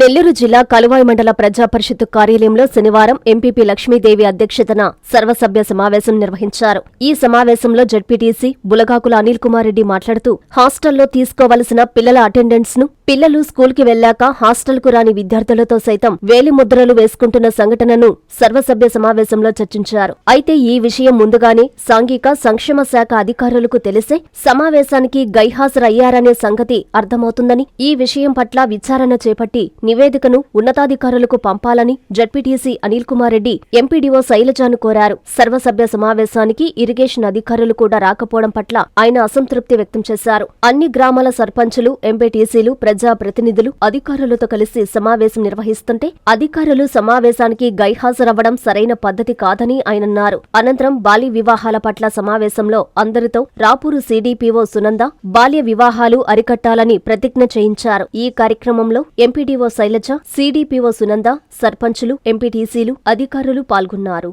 నెల్లూరు జిల్లా కలువాయి మండల ప్రజాపరిషత్తు కార్యాలయంలో శనివారం ఎంపీపీ లక్ష్మీదేవి అధ్యక్షతన సర్వసభ్య సమావేశం నిర్వహించారు. ఈ సమావేశంలో జడ్పీటీసీ బులగాకుల అనిల్ కుమార్ రెడ్డి మాట్లాడుతూ హాస్టల్లో తీసుకోవలసిన పిల్లల అటెండెన్స్ను పిల్లలు స్కూల్కి వెళ్ళాక హాస్టల్కు రాని విద్యార్థులతో సైతం వేలిముద్రలు వేసుకుంటున్న సంఘటనను సర్వసభ్య సమావేశంలో చర్చించారు. అయితే ఈ విషయం ముందుగానే సాంఘిక సంక్షేమ శాఖ అధికారులకు తెలిసే సమావేశానికి గైహాజరయ్యారనే సంగతి అర్థమవుతుందని ఈ విషయం పట్ల విచారణ చేపట్టి నివేదికను ఉన్నతాధికారులకు పంపాలని జడ్పీటీసీ అనిల్ కుమార్ రెడ్డి ఎంపీడీఓ శైలజాను కోరారు. సర్వసభ్య సమావేశానికి ఇరిగేషన్ అధికారులు కూడా రాకపోవడం పట్ల ఆయన అసంతృప్తి వ్యక్తం చేశారు. అన్ని గ్రామాల సర్పంచులు ఎంపీటీసీలు ప్రజా ప్రతినిధులు అధికారులతో కలిసి సమావేశం నిర్వహిస్తుంటే అధికారులు సమావేశానికి గైహాజరవ్వడం సరైన పద్ధతి కాదని ఆయనన్నారు. అనంతరం బాల్య వివాహాల పట్ల సమావేశంలో అందరితో రాపూరు సీడీపీఓ సునంద బాల్య వివాహాలు అరికట్టాలని ప్రతిజ్ఞ చేయించారు. ఈ కార్యక్రమంలో ఎంపీడీఓ శైలజ సీడీపీఓ సునంద సర్పంచులు ఎంపీటీసీలు అధికారులు పాల్గొన్నారు.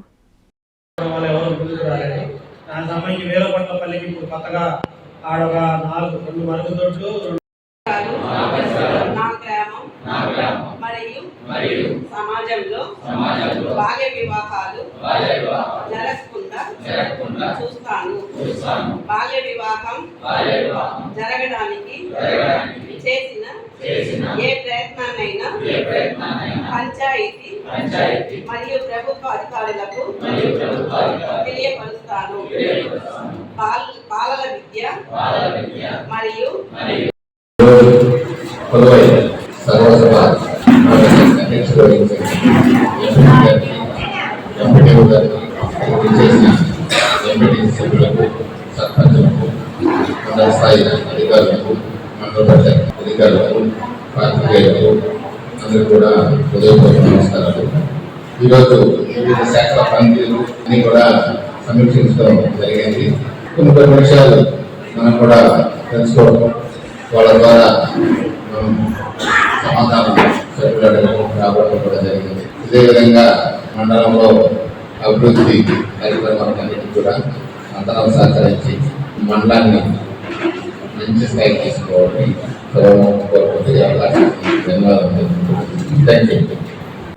వాళ్ళు సమయానికి వేల పట్ల పల్లెకి ఇప్పుడు కొత్తగా ఆడొక నాలుగు రెండు మరుగుదొడ్లు బాల్య వివాహాలు జరగకుండా చూస్తాను. బాల్య వివాహం జరగడానికి చేసిన ఏ ప్రయత్నాన్నైనా పంచాయతీ మరియు ప్రభుత్వ అధికారులకు తెలియపరుస్తాను. బాల్- బాలల విద్య మరియు సర్వసభ అధ్యక్షుడు ఎంపీటీఓ గారికి చేసిన ఎంపీటీ సభ్యులకు సర్పంచులకు మండల స్థాయి అధికారులకు మండల పరిషత్ అధికారులకు పాత్రికేయులకు అందరూ కూడా హృదయపూర్వక నమస్కారాలు ఈరోజు వివిధ శాఖల పనితీరు అన్ని కూడా సమీక్షించడం జరిగింది కొన్ని కొన్ని విషయాలు మనం కూడా తెలుసుకోవడం వాళ్ళ ద్వారా సమాధానం రావడం కూడా జరిగింది ఇదే విధంగా మండలంలో అభివృద్ధి కార్యక్రమాలన్నింటినీ కూడా అందరం సహకరించి మండలాన్ని మంచి స్థాయికి తీసుకోవాలని కోరుకుంటే అవకాశం ధన్యవాదాలు థ్యాంక్ యూ